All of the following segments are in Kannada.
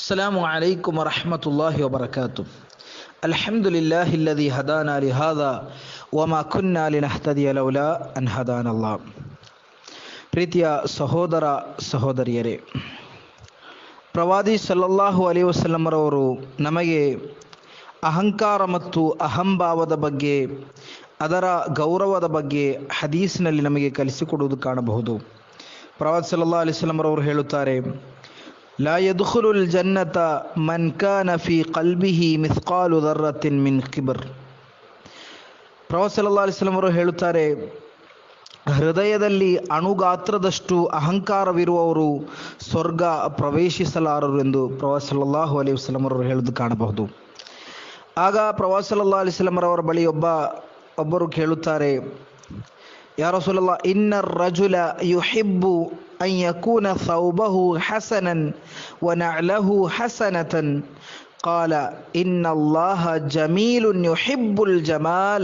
السلام عليكم ورحمة الله وبركاته الحمد لله الذي هدانا لهذا وما كنا لنهتدي لولا أن هدانا الله ಪ್ರೀತಿಯ ಸಹೋದರ ಸಹೋದರಿಯರೇ, ಪ್ರವಾದಿ ಸಲ್ಲಲ್ಲಾಹು ಅಲಿ ವಸಲ್ಲಮರವರು ನಮಗೆ ಅಹಂಕಾರ ಮತ್ತು ಅಹಂಭಾವದ ಬಗ್ಗೆ, ಅದರ ಗೌರವದ ಬಗ್ಗೆ ಹದೀಸಿನಲ್ಲಿ ನಮಗೆ ಕಲಿಸಿಕೊಡುವುದು ಕಾಣಬಹುದು. ಪ್ರವಾದಿ ಸಲ್ಲಾ ಅಲಿಸ್ಲಮರವರು ಹೇಳುತ್ತಾರೆ ಲಾ يدخل ಜನ್ನತ ಮನ್ ಕಾನ في ಕಲ್ಬಿಹಿ ಮಿಸ್ಕಾಲು ذرة ಮಿನ್ كبر. ಪ್ರವಾಸ ಸಲ್ಲಾ ಅಲಿಸ್ಲಮರು ಹೇಳುತ್ತಾರೆ, ಹೃದಯದಲ್ಲಿ ಅಣುಗಾತ್ರದಷ್ಟು ಅಹಂಕಾರವಿರುವವರು ಸ್ವರ್ಗ ಪ್ರವೇಶಿಸಲಾರರು ಎಂದು ಪ್ರವಾಸ ಅಲ್ಲಾಹು ಅಲಿ ವಸ್ಲಮರವರು ಹೇಳುದು ಕಾಣಬಹುದು. ಆಗ ಪ್ರವಾಸ ಸಲ್ಲಾ ಅಲಿಸ್ಲಮರವರ ಬಳಿ ಒಬ್ಬ, ಒಬ್ಬರು ಕೇಳುತ್ತಾರೆ ಯಾರ ಸುಲಲ್ಲ ಇನ್ನ ರಜುಲ ಯುಹಿಬ್ಬು ಅನ್ ಯಕೂನ ಸೌಬಹು ಹಸನನ್ ವನಅಲಹು ಹಸನತನ್ قال إن الله جميل يحب الجمال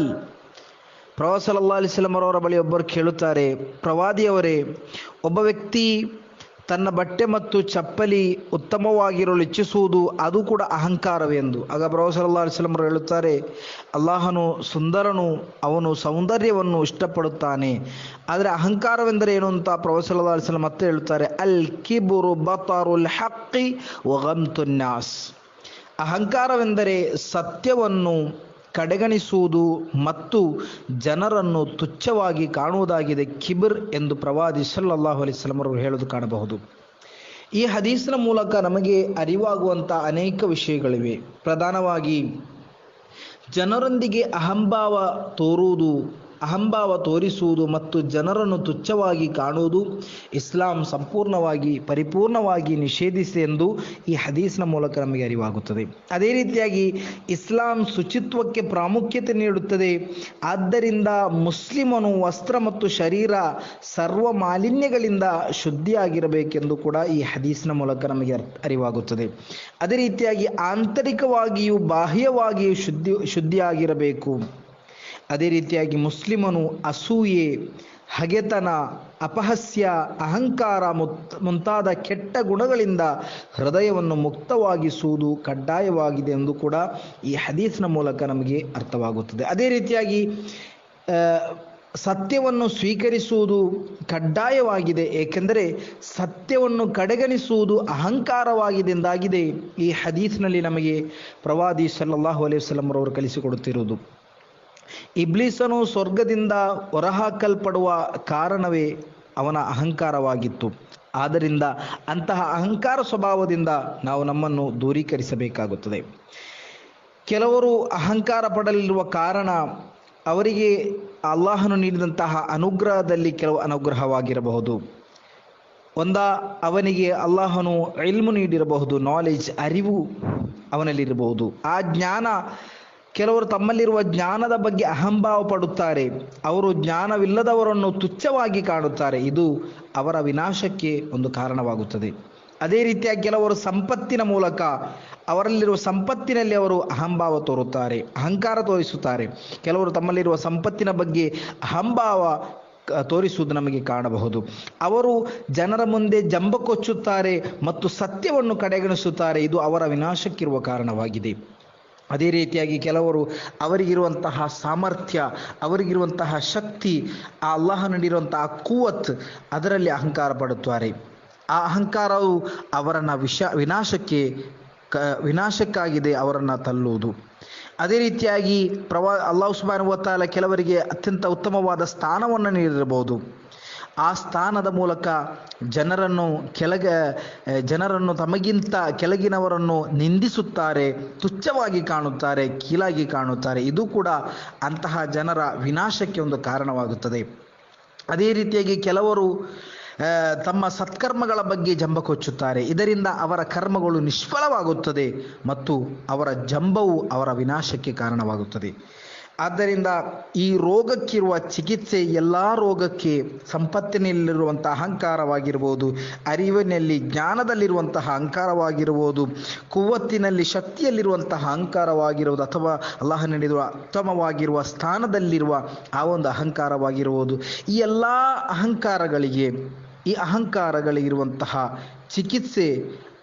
ಪ್ರವಾಸ ಸಲ್ಲಾ ಅಲಿಸ್ಲಮರವರ ಬಳಿ ಒಬ್ಬರು ಕೇಳುತ್ತಾರೆ ಪ್ರವಾದಿಯವರೇ ಒಬ್ಬ ವ್ಯಕ್ತಿ ತನ್ನ ಬಟ್ಟೆ ಮತ್ತು ಚಪ್ಪಲಿ ಉತ್ತಮವಾಗಿರಲು ಇಚ್ಛಿಸುವುದು ಅದು ಕೂಡ ಅಹಂಕಾರವೆಂದು. ಆಗ ಪ್ರವಾಸ ಸಲ್ಲಾ ಅಲಿಸ್ಲಮರು ಹೇಳುತ್ತಾರೆ, ಅಲ್ಲಾಹನು ಸುಂದರನು, ಅವನು ಸೌಂದರ್ಯವನ್ನು ಇಷ್ಟಪಡುತ್ತಾನೆ. ಆದರೆ ಅಹಂಕಾರವೆಂದರೆ ಏನು ಅಂತ ಪ್ರವಾಸ ಅಲಿಸ್ಲಂ ಮತ್ತೆ ಹೇಳುತ್ತಾರೆ ಅಲ್ ಕಿಬುರು ಬತಾರುಲ್ ಹಕ್ಕಿ ವಗಂತುನ್ಯಾಸ್ ಅಹಂಕಾರವೆಂದರೆ ಸತ್ಯವನ್ನು ಕಡೆಗಣಿಸುವುದು ಮತ್ತು ಜನರನ್ನು ತುಚ್ಛವಾಗಿ ಕಾಣುವುದಾಗಿದೆ ಕಿಬಿರ್ ಎಂದು ಪ್ರವಾದಿ ಸಲ್ಲಲ್ಲಾಹು ಅಲಿಸ್ಲಮರು ಹೇಳೋದು ಕಾಣಬಹುದು. ಈ ಹದೀಸಿನ ಮೂಲಕ ನಮಗೆ ಅರಿವಾಗುವಂಥ ಅನೇಕ ವಿಷಯಗಳಿವೆ. ಪ್ರಧಾನವಾಗಿ, ಜನರೊಂದಿಗೆ ಅಹಂಭಾವ ತೋರುವುದು ಅಹಂಭಾವ ತೋರಿಸುವುದು ಮತ್ತು ಜನರನ್ನು ತುಚ್ಛವಾಗಿ ಕಾಣುವುದು ಇಸ್ಲಾಂ ಸಂಪೂರ್ಣವಾಗಿ ಪರಿಪೂರ್ಣವಾಗಿ ನಿಷೇಧಿಸಿದೆ ಎಂದು ಈ ಹದೀಸಿನ ಮೂಲಕ ನಮಗೆ ಅರಿವಾಗುತ್ತದೆ. ಅದೇ ರೀತಿಯಾಗಿ ಇಸ್ಲಾಂ ಶುಚಿತ್ವಕ್ಕೆ ಪ್ರಾಮುಖ್ಯತೆ ನೀಡುತ್ತದೆ. ಆದ್ದರಿಂದ ಮುಸ್ಲಿಮನು ವಸ್ತ್ರ ಮತ್ತು ಶರೀರ ಸರ್ವ ಮಾಲಿನ್ಯಗಳಿಂದ ಶುದ್ಧಿಯಾಗಿರಬೇಕೆಂದು ಕೂಡ ಈ ಹದೀಸಿನ ಮೂಲಕ ನಮಗೆ ಅರಿವಾಗುತ್ತದೆ. ಅದೇ ರೀತಿಯಾಗಿ ಆಂತರಿಕವಾಗಿಯೂ ಬಾಹ್ಯವಾಗಿಯೂ ಶುದ್ಧಿ, ಶುದ್ಧಿಯಾಗಿರಬೇಕು. ಅದೇ ರೀತಿಯಾಗಿ ಮುಸ್ಲಿಮನು ಅಸೂಯೆ, ಹಗೆತನ, ಅಪಹಸ್ಯ, ಅಹಂಕಾರ ಮುತ್, ಮುಂತಾದ ಕೆಟ್ಟ ಗುಣಗಳಿಂದ ಹೃದಯವನ್ನು ಮುಕ್ತವಾಗಿಸುವುದು ಕಡ್ಡಾಯವಾಗಿದೆ ಎಂದು ಕೂಡ ಈ ಹದೀಸ್ನ ಮೂಲಕ ನಮಗೆ ಅರ್ಥವಾಗುತ್ತದೆ. ಅದೇ ರೀತಿಯಾಗಿ ಸತ್ಯವನ್ನು ಸ್ವೀಕರಿಸುವುದು ಕಡ್ಡಾಯವಾಗಿದೆ, ಏಕೆಂದರೆ ಸತ್ಯವನ್ನು ಕಡೆಗಣಿಸುವುದು ಅಹಂಕಾರವಾಗಿದೆ ಎಂದಾಗಿದೆ ಈ ಹದೀಸ್ನಲ್ಲಿ ನಮಗೆ ಪ್ರವಾದಿ ಸಲ್ಲಲ್ಲಾಹು ಅಲೈಹಿ ಅವರು ಕಲಿಸಿಕೊಡುತ್ತಿರುವುದು. ಇಬ್ಲೀಸನು ಸ್ವರ್ಗದಿಂದ ಹೊರಹಾಕಲ್ಪಡುವ ಕಾರಣವೇ ಅವನ ಅಹಂಕಾರವಾಗಿತ್ತು. ಆದ್ದರಿಂದ ಅಂತಹ ಅಹಂಕಾರ ಸ್ವಭಾವದಿಂದ ನಾವು ನಮ್ಮನ್ನು ದೂರೀಕರಿಸಬೇಕಾಗುತ್ತದೆ. ಕೆಲವರು ಅಹಂಕಾರ ಪಡಲಿರುವ ಕಾರಣ ಅವರಿಗೆ ಅಲ್ಲಾಹನು ನೀಡಿದಂತಹ ಅನುಗ್ರಹದಲ್ಲಿ ಕೆಲವು ಅನುಗ್ರಹವಾಗಿರಬಹುದು. ಒಂದ, ಅವನಿಗೆ ಅಲ್ಲಾಹನು ಇಲ್ಮು ನೀಡಿರಬಹುದು ನಾಲೆಜ್ ಅರಿವು ಅವನಲ್ಲಿರಬಹುದು. ಆ ಜ್ಞಾನ ಕೆಲವರು ತಮ್ಮಲ್ಲಿರುವ ಜ್ಞಾನದ ಬಗ್ಗೆ ಅಹಂಭಾವ ಪಡುತ್ತಾರೆ. ಅವರು ಜ್ಞಾನವಿಲ್ಲದವರನ್ನು ತುಚ್ಛವಾಗಿ ಕಾಣುತ್ತಾರೆ. ಇದು ಅವರ ವಿನಾಶಕ್ಕೆ ಒಂದು ಕಾರಣವಾಗುತ್ತದೆ. ಅದೇ ರೀತಿಯ ಕೆಲವರು ಸಂಪತ್ತಿನ ಮೂಲಕ ಅವರಲ್ಲಿರುವ ಸಂಪತ್ತಿನಲ್ಲಿ ಅವರು ಅಹಂಭಾವ ತೋರುತ್ತಾರೆ, ಅಹಂಕಾರ ತೋರಿಸುತ್ತಾರೆ. ಕೆಲವರು ತಮ್ಮಲ್ಲಿರುವ ಸಂಪತ್ತಿನ ಬಗ್ಗೆ ಅಹಂಭಾವ ತೋರಿಸುವುದು ನಮಗೆ ಕಾಣಬಹುದು. ಅವರು ಜನರ ಮುಂದೆ ಜಂಬ ಕೊಚ್ಚುತ್ತಾರೆ ಮತ್ತು ಸತ್ಯವನ್ನು ಕಡೆಗಣಿಸುತ್ತಾರೆ. ಇದು ಅವರ ವಿನಾಶಕ್ಕಿರುವ ಕಾರಣವಾಗಿದೆ. ಅದೇ ರೀತಿಯಾಗಿ ಕೆಲವರು ಅವರಿಗಿರುವಂತಹ ಸಾಮರ್ಥ್ಯ, ಅವರಿಗಿರುವಂತಹ ಶಕ್ತಿ, ಆ ಅಲ್ಲಾಹ ನೀಡಿರುವಂತಹ ಕೂವತ್ ಅದರಲ್ಲಿ ಅಹಂಕಾರ ಪಡುತ್ತಾರೆ. ಆ ಅಹಂಕಾರವು ಅವರನ್ನು ವಿಷ, ವಿನಾಶಕ್ಕೆ, ಕ, ವಿನಾಶಕ್ಕಾಗಿದೆ ಅವರನ್ನು ತಲ್ಲುವುದು. ಅದೇ ರೀತಿಯಾಗಿ ಪ್ರವಾ, ಅಲ್ಲಾಹ್ ಸುಬಾನುವತ್ತಾಲ ಕೆಲವರಿಗೆ ಅತ್ಯಂತ ಉತ್ತಮವಾದ ಸ್ಥಾನವನ್ನು ನೀಡಿರಬಹುದು. ಆ ಸ್ಥಾನದ ಮೂಲಕ ಜನರನ್ನು ಕೆಳಗೆ ಜನರನ್ನು ತಮಗಿಂತ ಕೆಳಗಿನವರನ್ನು ನಿಂದಿಸುತ್ತಾರೆ, ತುಚ್ಛವಾಗಿ ಕಾಣುತ್ತಾರೆ, ಕೀಳಾಗಿ ಕಾಣುತ್ತಾರೆ. ಇದು ಕೂಡ ಅಂತಹ ಜನರ ವಿನಾಶಕ್ಕೆ ಒಂದು ಕಾರಣವಾಗುತ್ತದೆ. ಅದೇ ರೀತಿಯಾಗಿ ಕೆಲವರು ತಮ್ಮ ಸತ್ಕರ್ಮಗಳ ಬಗ್ಗೆ ಜಂಬ ಕೊಚ್ಚುತ್ತಾರೆ ಇದರಿಂದ ಅವರ ಕರ್ಮಗಳು ನಿಷ್ಫಲವಾಗುತ್ತದೆ ಮತ್ತು ಅವರ ಜಂಬವು ಅವರ ವಿನಾಶಕ್ಕೆ ಕಾರಣವಾಗುತ್ತದೆ. ಆದ್ದರಿಂದ ಈ ರೋಗಕ್ಕಿರುವ ಚಿಕಿತ್ಸೆ ಎಲ್ಲ ರೋಗಕ್ಕೆ ಸಂಪತ್ತಿನಲ್ಲಿರುವಂಥ ಅಹಂಕಾರವಾಗಿರ್ಬೋದು, ಅರಿವಿನಲ್ಲಿ ಜ್ಞಾನದಲ್ಲಿರುವಂತಹ ಅಹಂಕಾರವಾಗಿರ್ಬೋದು ಕುವ್ವತ್ತಿನಲ್ಲಿ ಶಕ್ತಿಯಲ್ಲಿರುವಂತಹ ಅಹಂಕಾರವಾಗಿರುವುದು ಅಥವಾ ಅಲ್ಲಾಹ ನೀಡಿರುವ ಉತ್ತಮವಾಗಿರುವ ಸ್ಥಾನದಲ್ಲಿರುವ ಆ ಒಂದು ಅಹಂಕಾರವಾಗಿರ್ಬೋದು. ಈ ಎಲ್ಲ ಅಹಂಕಾರಗಳಿಗೆ, ಈ ಅಹಂಕಾರಗಳಿಗಿರುವಂತಹ ಚಿಕಿತ್ಸೆ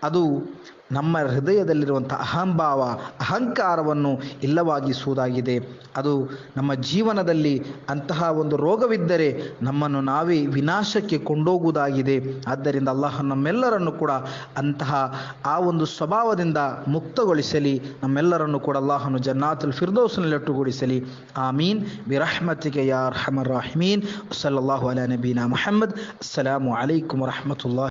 ಅದು ನಮ್ಮ ಹೃದಯದಲ್ಲಿರುವಂಥ ಅಹಂಭಾವ, ಅಹಂಕಾರವನ್ನು ಇಲ್ಲವಾಗಿಸುವುದಾಗಿದೆ. ಅದು ನಮ್ಮ ಜೀವನದಲ್ಲಿ ಅಂತಹ ಒಂದು ರೋಗವಿದ್ದರೆ ನಮ್ಮನ್ನು ನಾವೇ ವಿನಾಶಕ್ಕೆ ಕೊಂಡೋಗುವುದಾಗಿದೆ. ಆದ್ದರಿಂದ ಅಲ್ಲಾಹ ನಮ್ಮೆಲ್ಲರನ್ನು ಕೂಡ ಅಂತಹ ಆ ಒಂದು ಸ್ವಭಾವದಿಂದ ಮುಕ್ತಗೊಳಿಸಲಿ. ನಮ್ಮೆಲ್ಲರನ್ನು ಕೂಡ ಅಲ್ಲಾಹನು ಜನ್ನಾತುಲ್ ಫಿರ್ದೋಸ್ನಲ್ಲಿ ಒಟ್ಟುಗೂಡಿಸಲಿ. ಆಮೀನ್. ಬಿರಹ್ಮತಿಗೆ ಯಾರ್ ಹಮರ್ ರಾಹಿಮೀನ್. ಸಲ್ಲಾಹು ಅಲಾ ನಬೀನಾ ಮೊಹಮ್ಮದ್. ಅಸ್ಸಲಾಮು ಅಲೈಕುಮ್ ವರಹಮತುಲ್ಲಾಹಿ